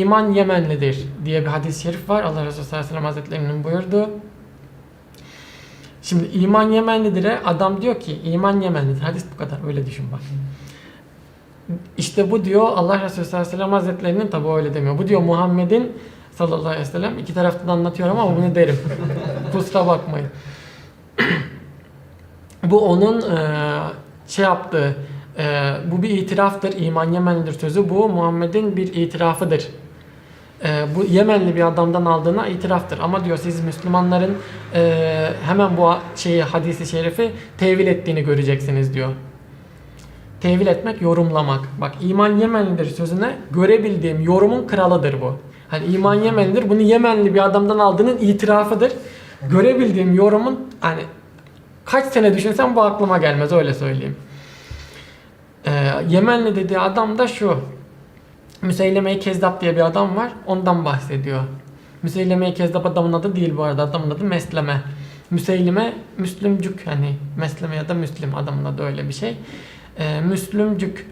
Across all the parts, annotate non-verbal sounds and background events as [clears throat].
iman Yemenlidir diye bir hadis-i şerif var. Allah Resulü sallallahu aleyhi ve sellem hazretlerinin buyurduğu. Şimdi iman Yemenlidir'e adam diyor ki iman Yemenlidir. Hadis bu kadar. Öyle düşün bak. İşte bu diyor Allah Resulü sallallahu aleyhi ve sellem hazretlerinin tabi öyle demiyor. Bu diyor Muhammed'in sallallahu aleyhi ve sellem iki taraftan anlatıyorum ama bunu derim. [laughs] Kusura bakmayın. [clears throat] bu onun eee, şey yaptığı eee, bu bir itiraftır. İman Yemenlidir sözü. Bu Muhammed'in bir itirafıdır. Eee, bu Yemenli bir adamdan aldığına itiraftır. Ama diyor siz Müslümanların eee, hemen bu şeyi hadisi şerifi tevil ettiğini göreceksiniz diyor. Tevil etmek, yorumlamak. Bak iman Yemenlidir sözüne görebildiğim yorumun kralıdır bu. Hani iman Yemenlidir. Bunu Yemenli bir adamdan aldığının itirafıdır. Görebildiğim yorumun hani kaç sene düşünsem bu aklıma gelmez öyle söyleyeyim. Ee, Yemenli dediği adam da şu. Müseyleme-i diye bir adam var. Ondan bahsediyor. Müseyleme-i adamın adı değil bu arada. Adamın adı Mesleme. Müseylime Müslümcük hani Mesleme ya da Müslim adamın adı öyle bir şey. Ee, Müslümcük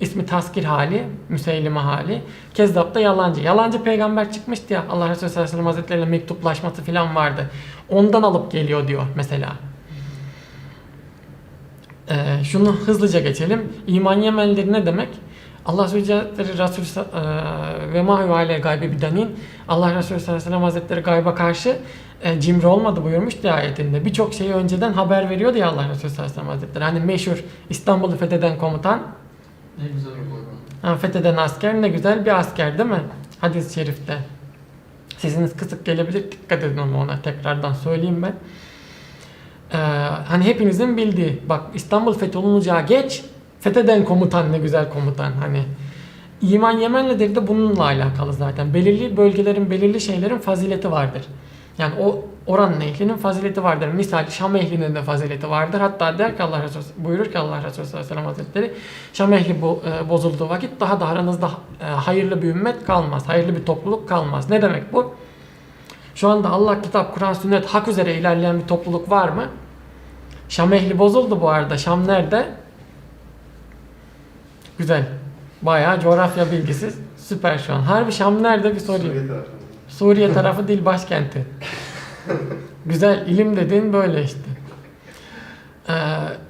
ismi taskir hali, Müseylime hali. Kezzap da yalancı. Yalancı peygamber çıkmıştı ya Allah Resulü sallallahu aleyhi ve sellem hazretleriyle mektuplaşması falan vardı. Ondan alıp geliyor diyor mesela. Ee, şunu hızlıca geçelim. İman Yemenlidir ne demek? Allah Hazretleri Resul e, ve mahyu ale gaybe bidanin Allah Resulü sallallahu aleyhi ve sellem hazretleri gayba karşı e, cimri olmadı buyurmuştu ayetinde. Birçok şeyi önceden haber veriyordu ya Allah Resulü sallallahu aleyhi ve sellem hazretleri. Hani meşhur İstanbul'u fetheden komutan Ne güzel. Ha, fetheden asker ne güzel bir asker değil mi? Hadis-i şerifte. Sesiniz kısık gelebilir. Dikkat edin ama ona tekrardan söyleyeyim ben. Ee, hani hepinizin bildiği bak İstanbul fetholunacağı geç fetheden komutan ne güzel komutan hani İman Yemenlidir de bununla alakalı zaten. Belirli bölgelerin, belirli şeylerin fazileti vardır. Yani o oranın ehlinin fazileti vardır. Misal Şam ehlinin de fazileti vardır. Hatta der ki Allah Resulü buyurur ki Allah Resulü sallallahu aleyhi ve hazretleri Şam ehli bu, e, bozulduğu vakit daha da aranızda e, hayırlı bir ümmet kalmaz. Hayırlı bir topluluk kalmaz. Ne demek bu? Şu anda Allah, kitap, Kur'an, sünnet, hak üzere ilerleyen bir topluluk var mı? Şam ehli bozuldu bu arada. Şam nerede? Güzel. Bayağı coğrafya bilgisi süper şu an. Harbi Şam nerede bir sorayım. Suriye tarafında. Suriye tarafı değil başkenti. Güzel ilim dediğin böyle işte. Ee,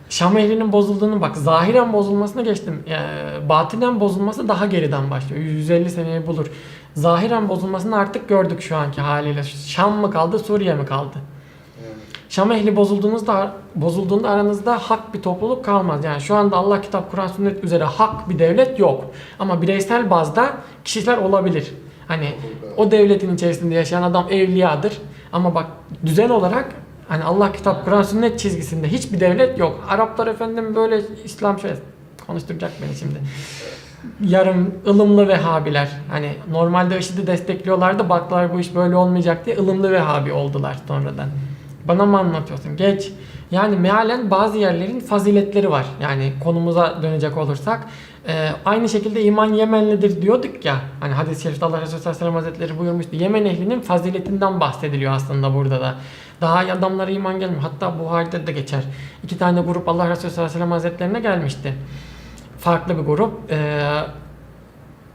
Şam ehlinin bozulduğunu bak zahiren bozulmasına geçtim. Ee, batinen bozulması daha geriden başlıyor. 150 seneyi bulur. Zahiren bozulmasını artık gördük şu anki haliyle. Şam mı kaldı Suriye mi kaldı? Şam ehli bozulduğunuzda bozulduğunda aranızda hak bir topluluk kalmaz. Yani şu anda Allah kitap Kur'an sünnet üzere hak bir devlet yok. Ama bireysel bazda kişiler olabilir. Hani o devletin içerisinde yaşayan adam evliyadır. Ama bak düzen olarak hani Allah kitap Kur'an sünnet çizgisinde hiçbir devlet yok. Araplar efendim böyle İslam şey konuşturacak beni şimdi. Yarım ılımlı Vehhabiler. Hani normalde IŞİD'i destekliyorlardı. Baktılar bu iş böyle olmayacak diye ılımlı Vehhabi oldular sonradan. Bana mı anlatıyorsun? Geç. Yani mealen bazı yerlerin faziletleri var. Yani konumuza dönecek olursak. Ee, aynı şekilde iman Yemenlidir diyorduk ya. Hani hadis-i şerifte Allah Resulü sallallahu aleyhi ve sellem hazretleri buyurmuştu. Yemen ehlinin faziletinden bahsediliyor aslında burada da. Daha iyi adamlara iman gelmiyor. Hatta Buhari'de de geçer. İki tane grup Allah Resulü sallallahu aleyhi ve sellem hazretlerine gelmişti. Farklı bir grup. Ee,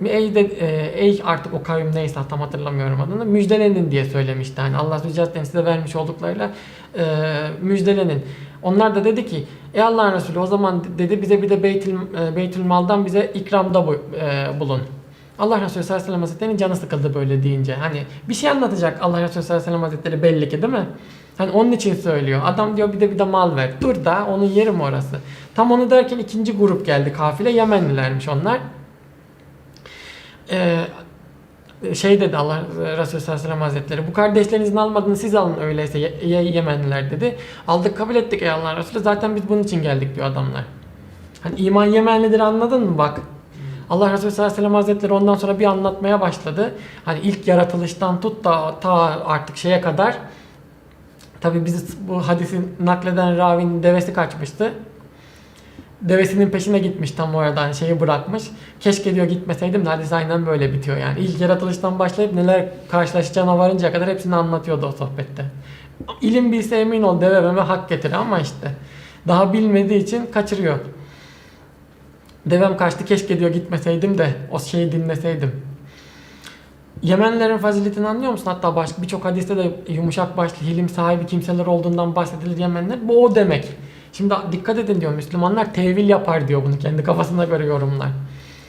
Ey, e, ey artık o kavim neyse tam hatırlamıyorum adını müjdelenin diye söylemişti. Hani Allah Resulü size vermiş olduklarıyla e, müjdelenin. Onlar da dedi ki ey Allah'ın Resulü o zaman dedi bize bir de Beytül, e, Beytül Mal'dan bize ikramda bu, e, bulun. Allah Resulü sallallahu aleyhi ve hazretlerinin canı sıkıldı böyle deyince. Hani bir şey anlatacak Allah Resulü sallallahu aleyhi ve hazretleri belli ki değil mi? Hani onun için söylüyor. Adam diyor bir de bir de mal ver. Dur da onun yeri mi orası? Tam onu derken ikinci grup geldi kafile. Yemenlilermiş onlar. Ee, şey dedi Allah Resulü sallallahu hazretleri bu kardeşlerinizin almadığını siz alın öyleyse Ye- Ye- Yemenliler dedi. Aldık kabul ettik ey Allah Resulü zaten biz bunun için geldik diyor adamlar. Hani iman Yemenlidir anladın mı bak. Allah Resulü sallallahu aleyhi ve sellem hazretleri ondan sonra bir anlatmaya başladı. Hani ilk yaratılıştan tut da ta artık şeye kadar. Tabi biz bu hadisi nakleden ravinin devesi kaçmıştı devesinin peşine gitmiş tam oradan şeyi bırakmış. Keşke diyor gitmeseydim de hadis aynen böyle bitiyor yani. İlk yaratılıştan başlayıp neler karşılaşacağına varıncaya kadar hepsini anlatıyordu o sohbette. İlim bilse emin ol deve meme hak getirir ama işte daha bilmediği için kaçırıyor. Devem kaçtı keşke diyor gitmeseydim de o şeyi dinleseydim. Yemenlerin faziletini anlıyor musun? Hatta başka birçok hadiste de yumuşak başlı, hilim sahibi kimseler olduğundan bahsedilir Yemenler. Bu o demek. Şimdi dikkat edin diyor Müslümanlar tevil yapar diyor bunu kendi kafasına göre yorumlar.